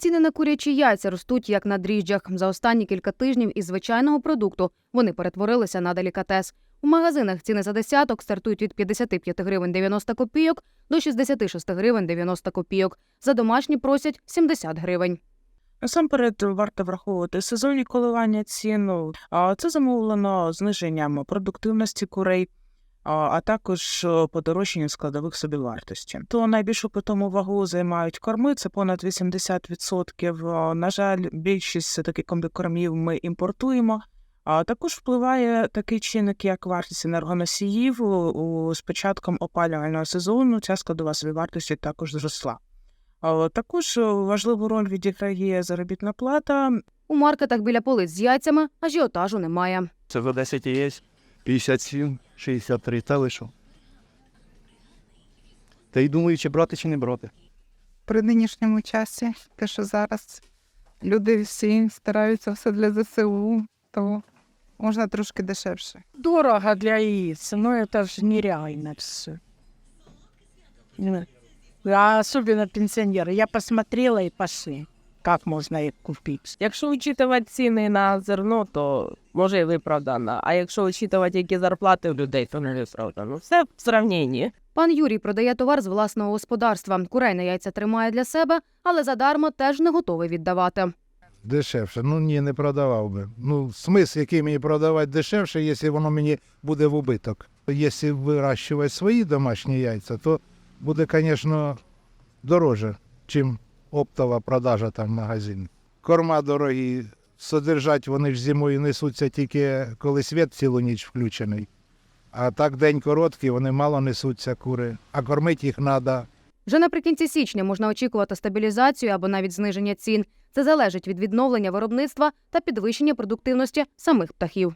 Ціни на курячі яйця ростуть як на дріжджах. За останні кілька тижнів із звичайного продукту вони перетворилися на делікатес. У магазинах ціни за десяток стартують від 55 гривень 90 копійок до 66 гривень 90 копійок. За домашні просять 70 гривень. Насамперед варто враховувати сезонні коливання цін. А Це замовлено зниженням продуктивності курей, а- а також е, подорожчанням складових собівартості. То найбільшу питому вагу займають корми, це понад 80%. На жаль, більшість все-таки комбікормів ми імпортуємо. А також впливає такий чинник, як вартість енергоносіїв. У- З початком опалювального сезону ця складова собівартості також зросла. Також е, важливу роль відіграє заробітна плата. У маркетах біля полиць з яйцями ажіотажу немає. Це за 10 яєць 57, 63, та лише. Та й думаю, чи брати, чи не брати. при нинішньому часі, те, що зараз люди всі стараються все для ЗСУ, то можна трошки дешевше. Дорого для яиц, но это же нереально все. А особенно пенсионеры. Я посмотрела и пошли. Как можно их купить? Якщо учитувати ціни на зерно, то може і виправдано. А якщо учитувати, які зарплати у людей, то не виправдано. Все в сравненні. Пан Юрій продає товар з власного господарства. Курей на яйця тримає для себе, але задармо теж не готовий віддавати. Дешевше. Ну ні, не продавав би. Ну, смисл, який мені продавати дешевше, якщо воно мені буде в убиток. Якщо вирощувати свої домашні яйця, то буде, звісно, дороже, чим оптова продажа там в магазині. Корма дорогі, содержать вони ж зимою несуться тільки коли світ цілу ніч включений. А так день короткий, вони мало несуться кури, а кормити їх треба. Вже наприкінці січня можна очікувати стабілізацію або навіть зниження цін. Це залежить від відновлення виробництва та підвищення продуктивності самих птахів.